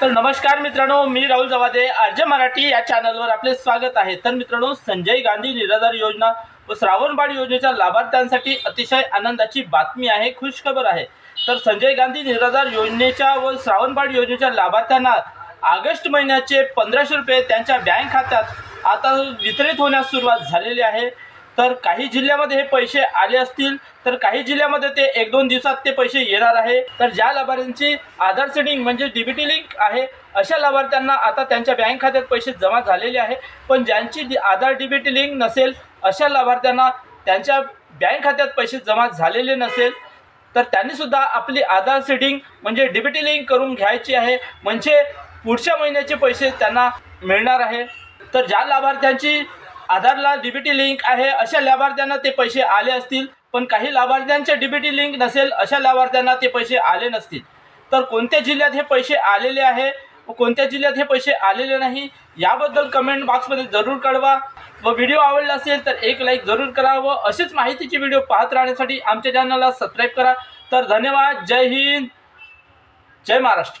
तर नमस्कार मित्रांनो मी राहुल जवादे. आर्य मराठी या चॅनलवर आपले स्वागत आहे. तर मित्रांनो संजय गांधी निराधार योजना व श्रावणबाळ योजनेच्या लाभार्थ्यांसाठी अतिशय आनंदाची बातमी आहे खुशखबर आहे. तर संजय गांधी निराधार योजनेच्या व श्रावणबाळ योजनेच्या लाभार्थ्यांना ऑगस्ट महिन्याचे पंधराशे रुपये त्यांच्या बँक खात्यात आता वितरित होण्यास सुरुवात झालेली आहे. तर काही जिल्ह्यामध्ये हे पैसे आले असतील तर काही जिल्ह्यामध्ये ते एक दोन दिवसात ते पैसे येणार आहे. तर ज्या लाभार्थ्यांची आधार सेटिंग म्हणजे डीबीटी लिंक आहे अशा लाभार्थ्यांना आता त्यांच्या बँक खात्यात पैसे जमा झालेले आहे. पण ज्यांची आधार डीबीटी लिंक नसेल अशा लाभार्थ्यांना त्यांच्या बँक खात्यात पैसे जमा झालेले नसेल तर त्यांनीसुद्धा आपली आधार सेटिंग म्हणजे डीबीटी लिंक करून घ्यायची आहे. म्हणजे पुढच्या महिन्याचे पैसे त्यांना मिळणार आहे. तर ज्या लाभार्थ्यांची आधारला डीबीटी लिंक आहे अशा लाभार्थ्यांना ते पैसे आले असतील. पण काही लाभार्थ्यांचे डीबीटी लिंक नसेल अशा लाभार्थ्यांना ते पैसे आले नसतील. तर कोणत्या जिल्ह्यात हे पैसे आलेले आहे? व कोणत्या जिल्ह्यात हे पैसे आलेले नाही? याबद्दल कमेंट बॉक्समध्ये जरूर कळवा. व व्हिडिओ आवडला असेल तर एक लाईक जरूर करा व असेच माहितीचे व्हिडिओ पाहत राहण्यासाठी आमच्या चॅनलला सबस्क्राईब करा. तर धन्यवाद. जय हिंद. जय महाराष्ट्र.